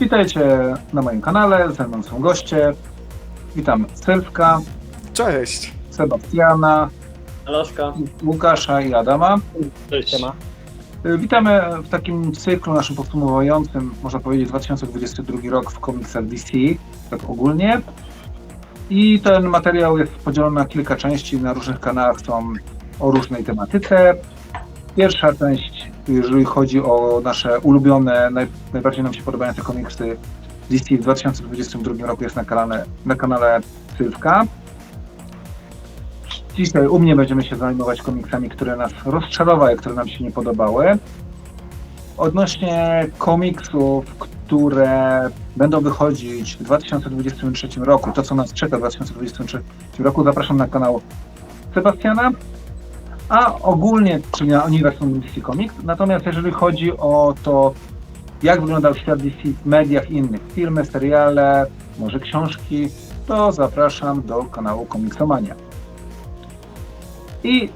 Witajcie na moim kanale, ze mną są goście. Witam Sylwka, Cześć! Sebastiana, Alaska. Łukasza i Adama. Cześć. Y, Witamy w takim cyklu naszym podsumowującym, można powiedzieć, 2022 rok w komiksach DC, tak ogólnie. I ten materiał jest podzielony na kilka części, na różnych kanałach są o różnej tematyce. Pierwsza część, jeżeli chodzi o nasze ulubione, naj, najbardziej nam się podobające komiksy DC w 2022 roku jest na kanale, na kanale Sylwka. Dzisiaj u mnie będziemy się zajmować komiksami, które nas rozczarowały, które nam się nie podobały. Odnośnie komiksów, które będą wychodzić w 2023 roku, to co nas czeka w 2023 roku, zapraszam na kanał Sebastiana. A ogólnie, na uniwersum DC Comics. Natomiast jeżeli chodzi o to, jak wyglądał świat DC w mediach innych, filmy, seriale, może książki, to zapraszam do kanału Komiksomania. I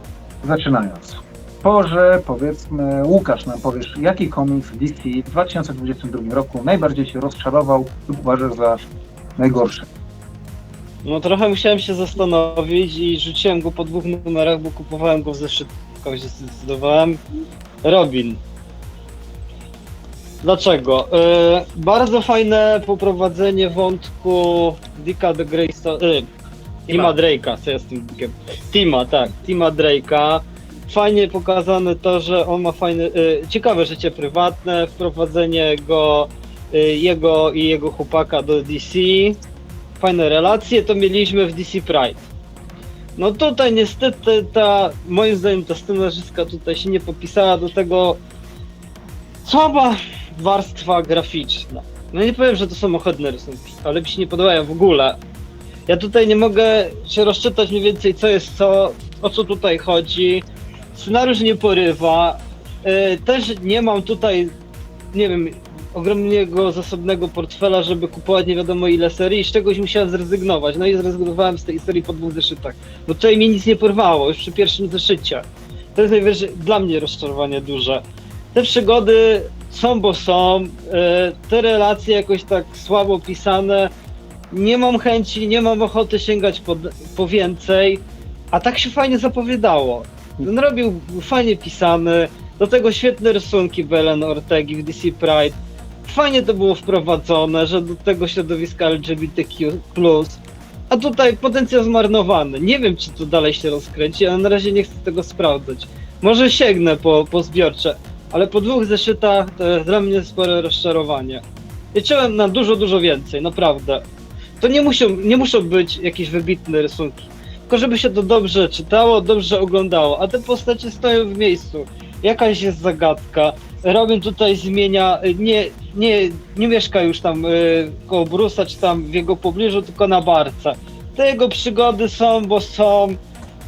zaczynając. Porze, powiedzmy, Łukasz nam powiesz, jaki komiks DC w 2022 roku najbardziej się rozczarował lub uważasz za najgorszy? No trochę musiałem się zastanowić i rzuciłem go po dwóch numerach, bo kupowałem go w zeszytkach, się zdecydowałem. Robin. Dlaczego? E, bardzo fajne poprowadzenie wątku Dicka de Greystone, e, Tima Drake'a, co ja z tym Dickiem? Tima, tak, Tima Drake'a. Fajnie pokazane to, że on ma fajne, e, ciekawe życie prywatne, wprowadzenie go, e, jego i jego chłopaka do DC. Fajne relacje, to mieliśmy w DC Pride. No tutaj niestety ta, moim zdaniem ta scenarzystka tutaj się nie popisała do tego słaba warstwa graficzna. No nie powiem, że to są ohydne rysunki, ale mi się nie podobają w ogóle. Ja tutaj nie mogę się rozczytać mniej więcej co jest co, o co tutaj chodzi. Scenariusz nie porywa. Yy, też nie mam tutaj, nie wiem, ogromnego zasobnego portfela, żeby kupować nie wiadomo ile serii i z czegoś musiałem zrezygnować. No i zrezygnowałem z tej serii po dwóch zeszytach. Bo tutaj mnie nic nie porwało, już przy pierwszym zeszycie. To jest najwyżej dla mnie rozczarowanie duże. Te przygody są, bo są. e, Te relacje jakoś tak słabo pisane. Nie mam chęci, nie mam ochoty sięgać po, po więcej. A tak się fajnie zapowiadało. Robił fajnie pisany. Do tego świetne rysunki Belen Ortegi w DC Pride. Fajnie to było wprowadzone, że do tego środowiska LGBTQ+. A tutaj potencjał zmarnowany. Nie wiem, czy to dalej się rozkręci, ale na razie nie chcę tego sprawdzać. Może sięgnę po, po zbiorcze, ale po dwóch zeszytach to jest dla mnie spore rozczarowanie. Liczyłem na dużo, dużo więcej, naprawdę. To nie muszą, nie muszą być jakieś wybitne rysunki, tylko żeby się to dobrze czytało, dobrze oglądało, a te postacie stoją w miejscu. Jakaś jest zagadka. Robin tutaj zmienia, y, nie, nie, nie mieszka już tam y, koło Brusa, czy tam w jego pobliżu, tylko na barce. Te jego przygody są, bo są.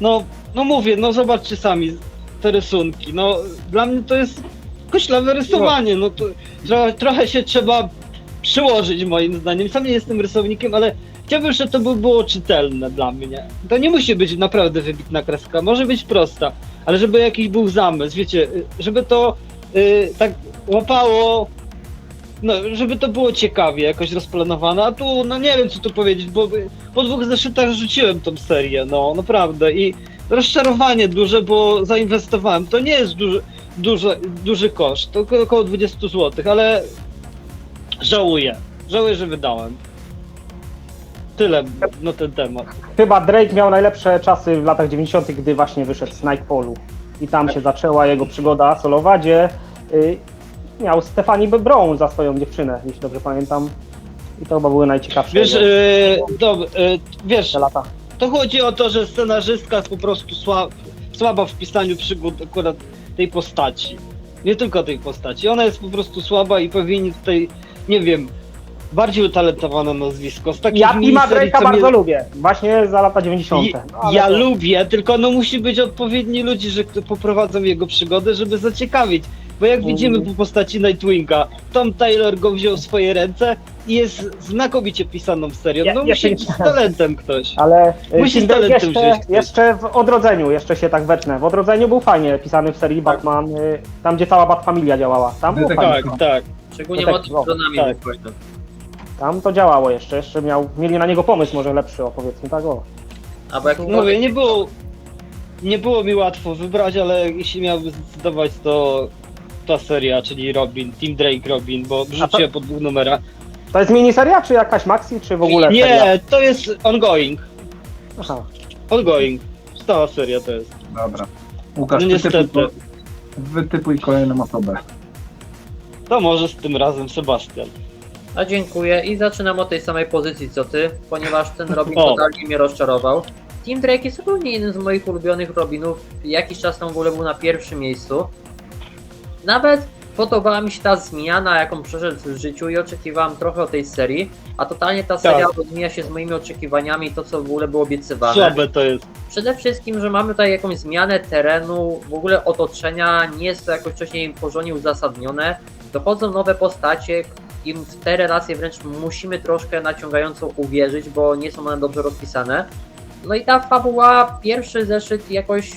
No, no mówię, no zobaczcie sami te rysunki. No, dla mnie to jest koślawe rysowanie. No to że trochę się trzeba przyłożyć moim zdaniem. Sam nie jestem rysownikiem, ale chciałbym, żeby to by było czytelne dla mnie. To nie musi być naprawdę wybitna kreska, może być prosta, ale żeby jakiś był zamysł, wiecie, y, żeby to y, tak łapało, no, żeby to było ciekawie jakoś rozplanowane, a tu, no nie wiem co tu powiedzieć, bo po dwóch zeszytach rzuciłem tą serię, no naprawdę i rozczarowanie duże, bo zainwestowałem, to nie jest duży, duży, duży koszt, to około- około 20 zł, ale żałuję, żałuję, że wydałem. Tyle na ten temat. Chyba Drake miał najlepsze czasy w latach 90., gdy właśnie wyszedł z Nightfallu. I tam się zaczęła jego przygoda solowa, gdzie y, miał Stephanie Brown za swoją dziewczynę, jeśli dobrze pamiętam. I to chyba były najciekawsze Wiesz, jego yy, dob, yy, wiesz, te lata. to chodzi o to, że scenarzystka jest po prostu słab, słaba w pisaniu przygód akurat tej postaci. Nie tylko tej postaci. Ona jest po prostu słaba i powinni tutaj, nie wiem, bardziej utalentowane nazwisko. Z takich Ja Tima miniserii, Drake'a co bardzo mnie- lubię, właśnie za lata 90. I, No, ale ja to- lubię, tylko no musi być odpowiedni ludzie, że kto- poprowadzą jego przygody, żeby zaciekawić. Bo jak Mhm. widzimy po postaci Nightwinga, Tom Taylor go wziął w swoje ręce i jest znakomicie pisaną serią. Ja- No ja musi się- być z talentem ktoś. Ale y, Musi Tim z Drake talentem jeszcze, wziąć ktoś. jeszcze w Odrodzeniu, jeszcze się tak wetnę. W Odrodzeniu był fajnie pisany w serii Batman, y, tam gdzie cała Batfamilia działała. Tam było Tak, fajnie. Tak, tak. Szczególnie No tak, motyw no, z dronami tak. Tam to działało jeszcze, jeszcze miał, mieli na niego pomysł może lepszy, o powiedzmy tak o. Albo jak Mówię, nie było, nie było mi łatwo wybrać, ale jeśli miałbym zdecydować, to ta seria, czyli Robin, Team Drake Robin, bo wrzuciłem po dwóch numerach. To jest miniseria, czy jakaś maxi, czy w ogóle seria? Nie, to jest ongoing. Aha. Ongoing. Stała seria to jest. Dobra. Łukasz, No niestety. wytypuj, wytypuj kolejną osobę. To może z tym razem Sebastian. A dziękuję i zaczynam od tej samej pozycji co ty, ponieważ ten Robin O. totalnie mnie rozczarował. Team Drake jest zupełnie jednym z moich ulubionych Robinów. Jakiś czas temu w ogóle był na pierwszym miejscu. Nawet podobała mi się ta zmiana, jaką przeszedł w życiu i oczekiwałem trochę od tej serii, a totalnie ta seria rozmija się z moimi oczekiwaniami i to, co w ogóle było obiecywane. Słabe to jest. Przede wszystkim, że mamy tutaj jakąś zmianę terenu, w ogóle otoczenia, nie jest to jakoś wcześniej porządnie uzasadnione. Dochodzą nowe postacie i w te relacje wręcz musimy troszkę naciągająco uwierzyć, bo nie są one dobrze rozpisane. No i ta fabuła, pierwszy zeszyt jakoś,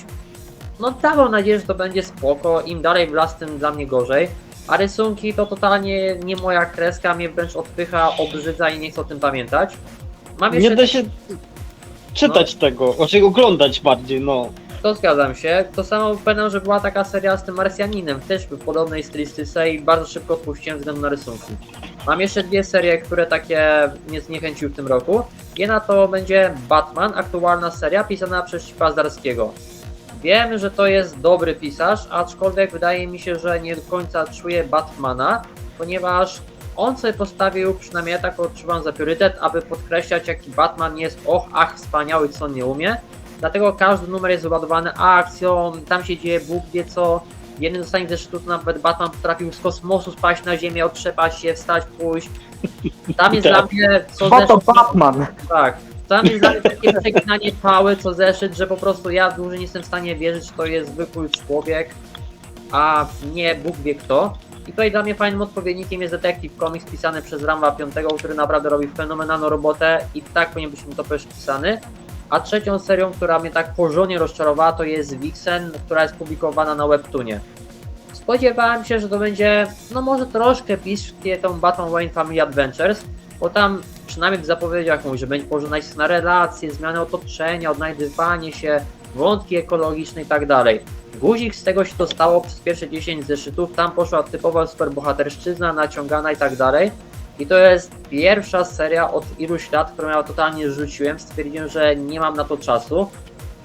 no dawał nadzieję, że to będzie spoko, im dalej w las, tym dla mnie gorzej. A rysunki to totalnie nie moja kreska, mnie wręcz odpycha, obrzydza i nie chcę o tym pamiętać. Mam jeszcze Nie da się czytać tego, znaczy oglądać bardziej, no. To zgadzam się. To samo pamiętam, że była taka seria z tym Marsjaninem, też w podobnej stylistyce i bardzo szybko odpuściłem względu na rysunki. Mam jeszcze dwie serie, które takie mnie zniechęciły w tym roku. Jedna to będzie Batman, aktualna seria pisana przez Cipa. Wiem, że to jest dobry pisarz, aczkolwiek wydaje mi się, że nie do końca czuję Batmana, ponieważ on sobie postawił, przynajmniej ja tak odczuwam za priorytet, aby podkreślać jaki Batman jest, och, ach, wspaniały, co nie umie. Dlatego każdy numer jest wyładowany akcją, tam się dzieje Bóg wie co. W jednym z ostatnich zeszytów nawet Batman potrafił z kosmosu spaść na ziemię, otrzepać się, wstać, pójść. Tam jest Tak. dla mnie co Bo to Batman! tak. Tam jest dla mnie takie przeginanie pały co zeszyt, że po prostu ja dłużej nie jestem w stanie wierzyć, że to jest zwykły człowiek, a nie Bóg wie kto. I tutaj dla mnie fajnym odpowiednikiem jest Detective Comics pisany przez Ramba 5, który naprawdę robi fenomenalną robotę i tak powinien być mu to też pisany. A trzecią serią, która mnie tak porządnie rozczarowała, to jest Vixen, która jest publikowana na Webtoonie. Spodziewałem się, że to będzie, no może troszkę piskie tą Batman Wayne Family Adventures, bo tam przynajmniej w zapowiedziach mówi, że będzie położona na relacje, zmiany otoczenia, odnajdywanie się, wątki ekologiczne i tak dalej. Guzik z tego się dostało przez pierwsze 10 zeszytów, tam poszła typowa superbohaterszczyzna, naciągana i tak dalej. I to jest pierwsza seria od iluś lat, którą ja totalnie rzuciłem, stwierdziłem, że nie mam na to czasu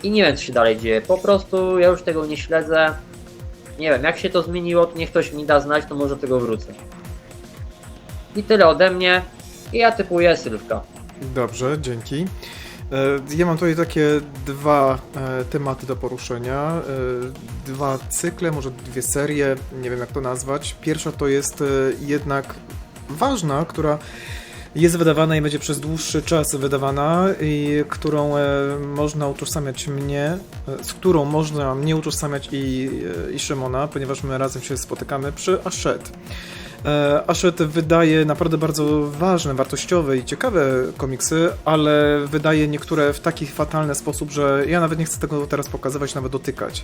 i nie wiem co się dalej dzieje. Po prostu ja już tego nie śledzę. Nie wiem, jak się to zmieniło, to niech ktoś mi da znać, to może tego wrócę. I tyle ode mnie. I ja typuję Sylwka. Dobrze, dzięki. E, Ja mam tutaj takie dwa e, tematy do poruszenia. e, Dwa cykle, może dwie serie, nie wiem jak to nazwać. Pierwsza to jest jednak ważna, która jest wydawana i będzie przez dłuższy czas wydawana i którą e, można utożsamiać mnie, e, z którą można mnie utożsamiać i, e, i Szymona, ponieważ my razem się spotykamy przy Ashet. E, Ashet wydaje naprawdę bardzo ważne, wartościowe i ciekawe komiksy, ale wydaje niektóre w taki fatalny sposób, że ja nawet nie chcę tego teraz pokazywać, nawet dotykać.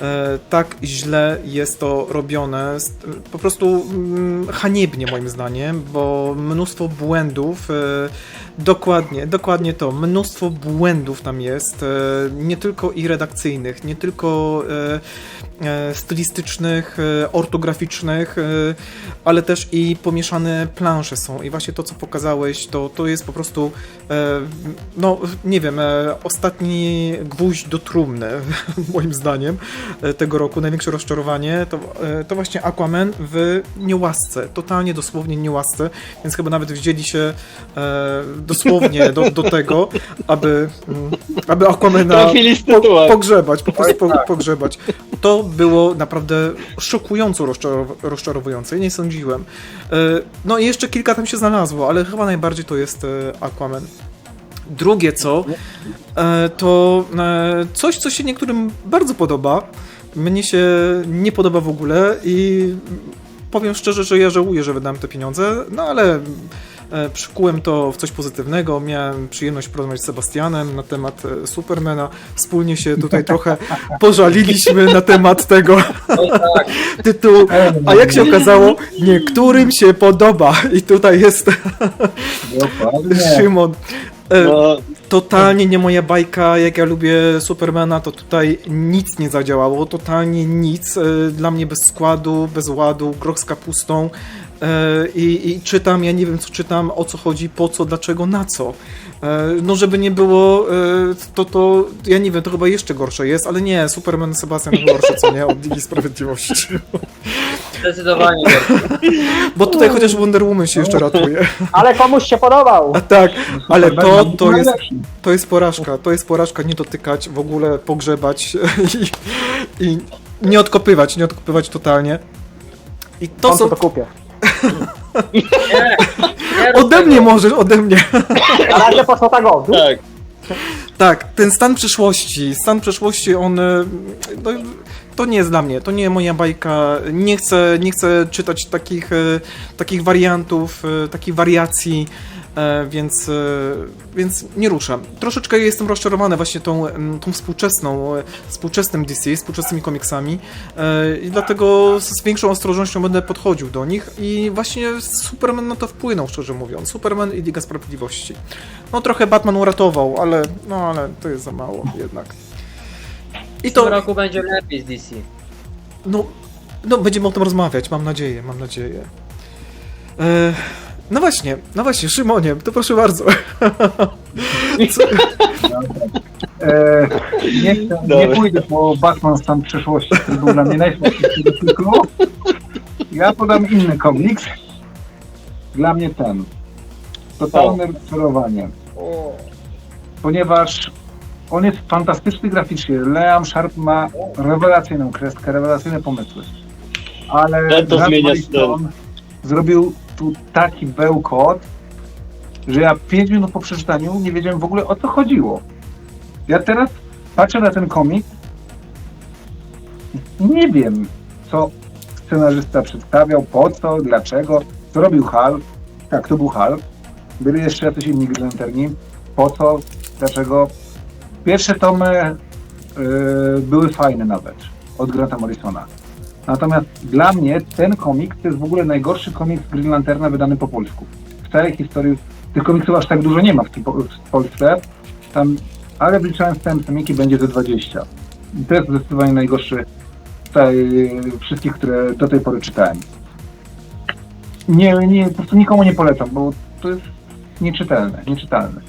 E, Tak źle jest to robione, po prostu mm, haniebnie moim zdaniem, bo mnóstwo błędów, e, dokładnie, dokładnie to, mnóstwo błędów tam jest, e, nie tylko i redakcyjnych, nie tylko e, e, stylistycznych, ortograficznych, ale też i pomieszane plansze są. I właśnie to, co pokazałeś, to, to jest po prostu, no nie wiem, ostatni gwóźdź do trumny, moim zdaniem, tego roku. Największe rozczarowanie to, to właśnie Aquaman w niełasce, totalnie dosłownie niełasce, więc chyba nawet wzięli się dosłownie do, do tego, aby, mm, aby z po, pogrzebać, po prostu po, pogrzebać. To było naprawdę szokująco rozczarow- rozczarowujące. Nie sądziłem. E, No i jeszcze kilka tam się znalazło, ale chyba najbardziej to jest e, Aquaman. Drugie co, e, to coś, co się niektórym bardzo podoba. Mnie się nie podoba w ogóle i powiem szczerze, że ja żałuję, że wydałem te pieniądze, no ale przykułem to w coś pozytywnego. Miałem przyjemność porozmawiać z Sebastianem na temat e, Supermana. Wspólnie się tutaj trochę pożaliliśmy na temat tego tak. tytułu. A jak się okazało, niektórym się podoba. I tutaj jest. Szymon. E, No, Totalnie nie moja bajka, jak ja lubię Supermana, to tutaj nic nie zadziałało, totalnie nic. E, Dla mnie bez składu, bez ładu, groch z kapustą. E, I, I czytam, ja nie wiem co czytam, o co chodzi, po co, dlaczego, na co. E, No żeby nie było, e, to to, ja nie wiem, to chyba jeszcze gorsze jest, ale nie, Superman Sebastian gorsze, co nie, od Ligi Sprawiedliwości. Zdecydowanie. Bo tutaj chociaż Wonder Woman się jeszcze ratuje. Ale komuś się podobał. A tak, ale to, to jest. To jest porażka, to jest porażka, nie dotykać, w ogóle pogrzebać i, i nie odkopywać, nie odkopywać totalnie. I to To są... to kupię. Nie, nie rób Ode tego. mnie możesz, ode mnie. Na razie poszło tak o. tak. Tak, ten stan przyszłości, stan przyszłości, on... e, No, to nie jest dla mnie, to nie moja bajka, nie chcę, nie chcę czytać takich, e, takich wariantów, e, takich wariacji, więc, e, więc nie ruszam. Troszeczkę jestem rozczarowany właśnie tą, tą współczesną, e, współczesnym DC, współczesnymi komiksami e, i dlatego z większą ostrożnością będę podchodził do nich i właśnie Superman na to wpłynął, szczerze mówiąc. Superman i Liga Sprawiedliwości. No trochę Batman uratował, ale, no, ale to jest za mało jednak. I W tym to, roku będzie lepiej z DC. no, no, będziemy o tym rozmawiać, mam nadzieję, mam nadzieję. E, no właśnie, no właśnie, Szymonie, to proszę bardzo. E, nie, chcę, nie Dobra. pójdę po Batman Stan Przyszłości, który był dla mnie najsłabszy do cyklu. Ja podam inny komiks. Dla mnie ten. Totalne rozczarowanie. Ponieważ on jest fantastyczny graficznie. Liam Sharp ma rewelacyjną kreskę, rewelacyjne pomysły. Ale Ten to Grant zmienia Morrison zrobił tu taki bełkot, że ja 5 minut po przeczytaniu nie wiedziałem w ogóle o co chodziło. Ja teraz patrzę na ten komik nie wiem, co scenarzysta przedstawiał, po co, dlaczego, co robił Hal. Tak, to był Hal. Byli jeszcze jacyś inni Green. Po co, dlaczego. Pierwsze tomy yy, były fajne nawet, od Granta Morrisona. Natomiast dla mnie ten komik to jest w ogóle najgorszy komiks Green Lanterna wydany po polsku. W całej historii tych komiksów aż tak dużo nie ma w, w Polsce. Tam, ale wliczając ten tomiki będzie ze 20. I to jest zdecydowanie najgorszy z całej, wszystkich, które do tej pory czytałem. Nie, nie, po prostu nikomu nie polecam, bo to jest nieczytelne, nieczytelne.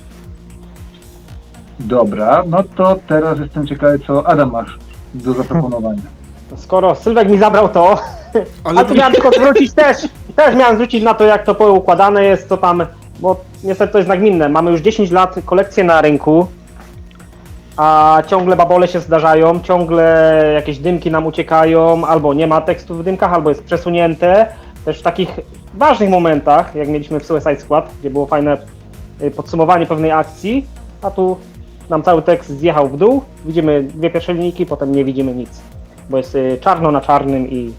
Dobra, no to teraz jestem ciekawy, co Adam masz do zaproponowania. Skoro Sylwek mi zabrał to, Ale a tu miałem tylko zwrócić też, też miałem zwrócić na to, jak to poukładane jest, co tam, bo niestety to jest nagminne. Mamy już 10 lat kolekcję na rynku, a ciągle babole się zdarzają, ciągle jakieś dymki nam uciekają, albo nie ma tekstu w dymkach, albo jest przesunięte. Też w takich ważnych momentach, jak mieliśmy w Suicide Squad, gdzie było fajne y, podsumowanie pewnej akcji, a tu nam cały tekst zjechał w dół, widzimy dwie pierwsze linijki, potem nie widzimy nic, bo jest y, czarno na czarnym i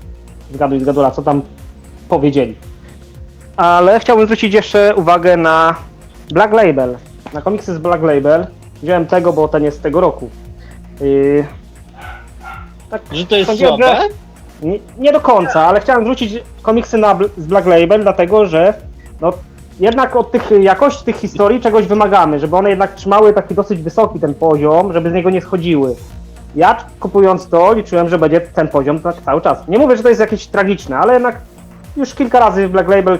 zgaduj zgadula, co tam powiedzieli. Ale chciałbym zwrócić jeszcze uwagę na Black Label, na komiksy z Black Label. Wziąłem tego, bo ten jest z tego roku. Yy, tak Że to jest słabe? że- nie, nie do końca, ale chciałem zwrócić komiksy na, z Black Label, dlatego że no, jednak od tych jakości tych historii czegoś wymagamy, żeby one jednak trzymały taki dosyć wysoki ten poziom, żeby z niego nie schodziły. Ja kupując to liczyłem, że będzie ten poziom tak cały czas. Nie mówię, że to jest jakieś tragiczne, ale jednak już kilka razy w Black Label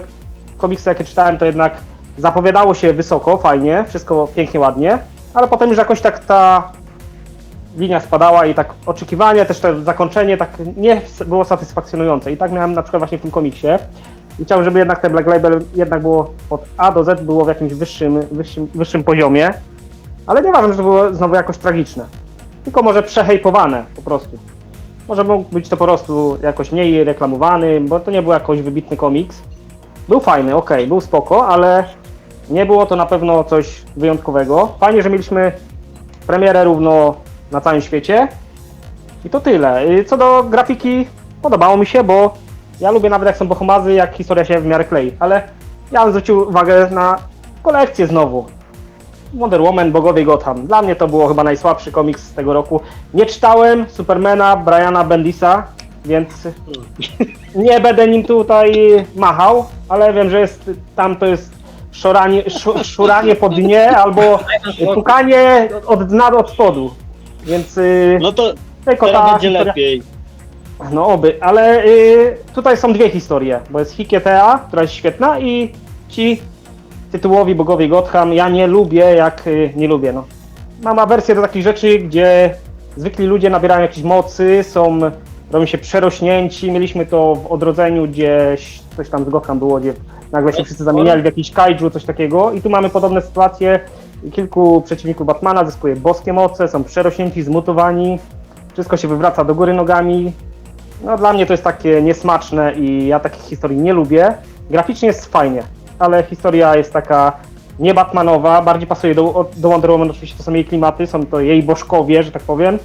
komiksy jakie czytałem, to jednak zapowiadało się wysoko, fajnie, wszystko pięknie, ładnie, ale potem już jakoś tak ta linia spadała i tak oczekiwanie, też to zakończenie tak nie było satysfakcjonujące. I tak miałem na przykład właśnie w tym komiksie. I chciałem, żeby jednak ten Black Label jednak było od A do Z było w jakimś wyższym, wyższym, wyższym poziomie. Ale nie ważne, że to było znowu jakoś tragiczne. Tylko może przehejpowane po prostu. Może mógł być to po prostu jakoś mniej reklamowany, bo to nie był jakoś wybitny komiks. Był fajny, okej, był spoko, ale nie było to na pewno coś wyjątkowego. Fajnie, że mieliśmy premierę równo na całym świecie. I to tyle. Co do grafiki, podobało mi się, bo ja lubię nawet jak są bohomazy, jak historia się w miarę klei, ale Ja bym zwrócił uwagę na kolekcję znowu. Wonder Woman, Bogowie Gotham. Dla mnie to było chyba najsłabszy komiks z tego roku. Nie czytałem Supermana Briana Bendisa, więc nie będę nim tutaj machał, ale wiem, że jest tam to jest szoranie, szu, szuranie po dnie albo pukanie od dna od spodu. Więc yy, No to tylko teraz ta będzie historia- lepiej. no oby, ale y, tutaj są dwie historie, bo jest Hikietea, która jest świetna i ci tytułowi bogowie Gotham, ja nie lubię jak, y, nie lubię no. Mam awersję do takich rzeczy, gdzie zwykli ludzie nabierają jakiejś mocy, są, robią się przerośnięci, mieliśmy to w Odrodzeniu, gdzieś coś tam z Gotham było, gdzie nagle się wszyscy zamieniali w jakiś kaiju, coś takiego. I tu mamy podobne sytuacje, kilku przeciwników Batmana zyskuje boskie moce, są przerośnięci, zmutowani, wszystko się wywraca do góry nogami, no dla mnie to jest takie niesmaczne i ja takich historii nie lubię. Graficznie jest fajnie, ale historia jest taka nie Batmanowa, bardziej pasuje do, do Wonder Woman, oczywiście to są jej klimaty, są to jej bożkowie, że tak powiem,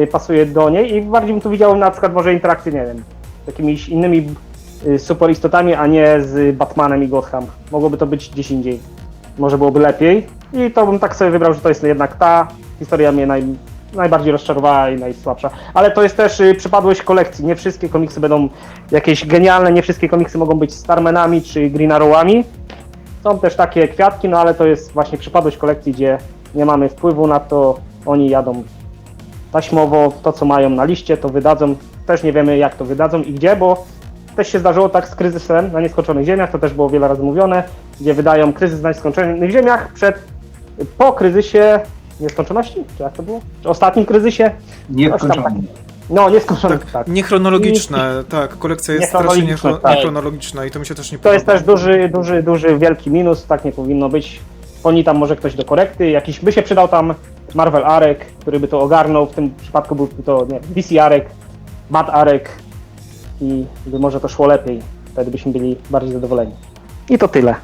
y, pasuje do niej i bardziej bym tu widział na przykład może interakcję, nie wiem, z jakimiś innymi y, super istotami, a nie z Batmanem i Gotham. Mogłoby to być gdzieś indziej. Może byłoby lepiej i to bym tak sobie wybrał, że to jest jednak ta historia mnie naj, najbardziej rozczarowała i najsłabsza. Ale to jest też y, przypadłość kolekcji. Nie wszystkie komiksy będą jakieś genialne, nie wszystkie komiksy mogą być Starmanami czy Green Arrowami. Są też takie kwiatki, no ale to jest właśnie przypadłość kolekcji, gdzie nie mamy wpływu na to. Oni jadą taśmowo, to co mają na liście, to wydadzą. Też nie wiemy jak to wydadzą i gdzie, bo też się zdarzyło tak z kryzysem na nieskończonych ziemiach, to też było wiele razy mówione, gdzie wydają kryzys na nieskończonych ziemiach przed, po kryzysie nieskończoności, czy jak to było? Czy ostatnim kryzysie? Nieskończony. No, nieskończonych, tak. Niechronologiczne, tak, kolekcja jest strasznie niechro- tak. niechronologiczna i to mi się też nie To podoba. jest też duży, duży, duży, wielki minus, tak nie powinno być. Oni tam może ktoś do korekty, jakiś by się przydał tam Marvel Arek, który by to ogarnął, w tym przypadku byłby to nie, DC Arek, Bat Arek i by może to szło lepiej, wtedy byśmy byli bardziej zadowoleni. I to tyle,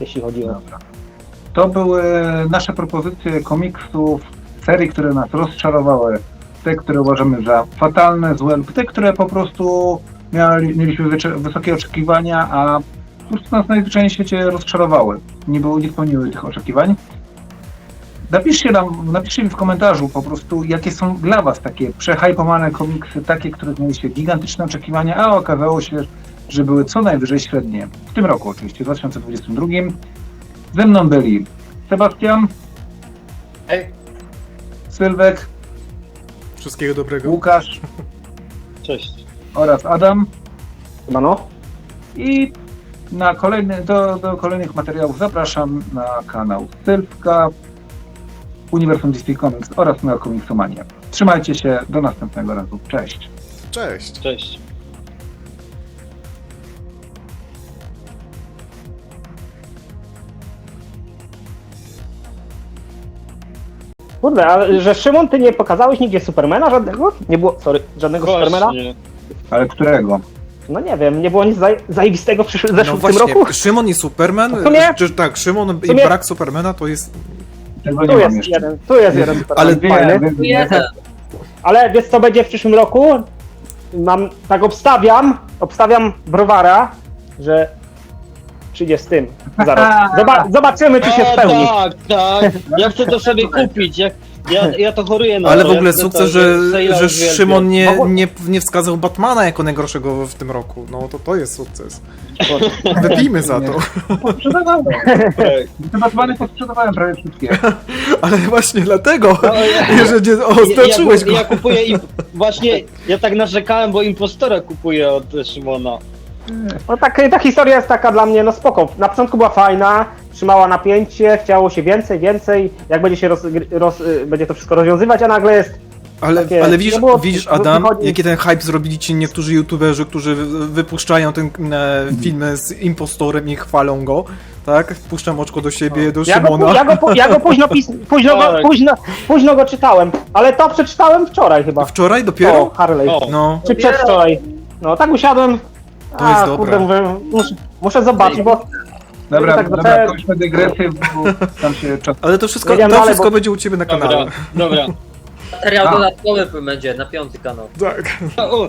jeśli chodzi o... Dobra. To były nasze propozycje komiksów, serii, które nas rozczarowały. Te, które uważamy za fatalne, złe, lub te, które po prostu mieli, mieliśmy wysokie oczekiwania, a po prostu nas najzwyczajniej w świecie rozczarowały. Nie, było, nie spełniły tych oczekiwań. Napiszcie nam, napiszcie mi w komentarzu po prostu, jakie są dla Was takie przehypowane komiksy, takie, które mieliście gigantyczne oczekiwania, a okazało się, że były co najwyżej średnie. W tym roku oczywiście, w 2022. Ze mną byli Sebastian, Ej, Sylwek, Wszystkiego dobrego. Łukasz Cześć. oraz Adam. Chyba no? I na kolejny, do, do kolejnych materiałów zapraszam na kanał Sylwka, Uniwersum DC Comics oraz na Comicsomania. Trzymajcie się, do następnego razu. Cześć! Cześć. Cześć. Kurde, ale że Szymon, ty nie pokazałeś nigdzie Supermana żadnego? Nie było, sorry, żadnego Supermana? Właśnie. Ale którego? No nie wiem, nie było nic zaj- zajebistego w przyszłym No zeszłym w tym właśnie, roku? Szymon i Superman, W sumie- czy, tak, Szymon i sumie- brak Supermana to jest... Tego Tu nie mam jest jeszcze. jeden, tu jest jeden Superman, Ale- fajny. Wiem, tu wiem, jeden. Ale wiesz co będzie w przyszłym roku? Mam, tak obstawiam, obstawiam browara, że przyjdzie z tym zaraz. Zoba- zobaczymy, czy się O, spełni. tak, tak. Ja chcę to sobie kupić. Ja, ja, ja to choruję na Ale to. w ogóle ja chcę sukces, to, że, że uwielbiam. Szymon nie, nie, nie wskazał Batmana jako najgorszego w tym roku. No to to jest sukces. Wypijmy za to. Sprzedawałem. Tak. Te Batmany posprzedawałem prawie wszystkie. Ale właśnie dlatego, No, ja- że nie Ja, oznaczyłeś ja, go. ja kupuję im, właśnie, ja tak narzekałem, bo impostora kupuję od Szymona. No tak, ta historia jest taka dla mnie, no spoko. Na początku była fajna, trzymała napięcie, chciało się więcej, więcej, jak będzie się roz, roz, y, będzie to wszystko rozwiązywać, a nagle jest Ale, takie- ale widzisz, no było- widzisz Adam, wychodzi- jaki ten hype zrobili ci niektórzy youtuberzy, którzy wy- wypuszczają ten e, filmy z impostorem i chwalą go, tak? Puszczam oczko do siebie, do Ja go, Szymona. pu- ja, go, ja go późno, pis, późno, go, Tak. późno, późno go czytałem, ale to przeczytałem wczoraj chyba. Wczoraj O, dopiero? Harley. O. No, Czy przedwczoraj. No tak usiadłem. To jest a, dobre. kurde, mówię, muszę, muszę zobaczyć, bo Dobra, Tak, dobra, zacząłem- kończmy dygresję, bo tam się czas... ale to wszystko, to wszystko bo- będzie u ciebie na Dobra, kanale. dobra. Materiał A. dodatkowy będzie na piąty kanał. Tak. O,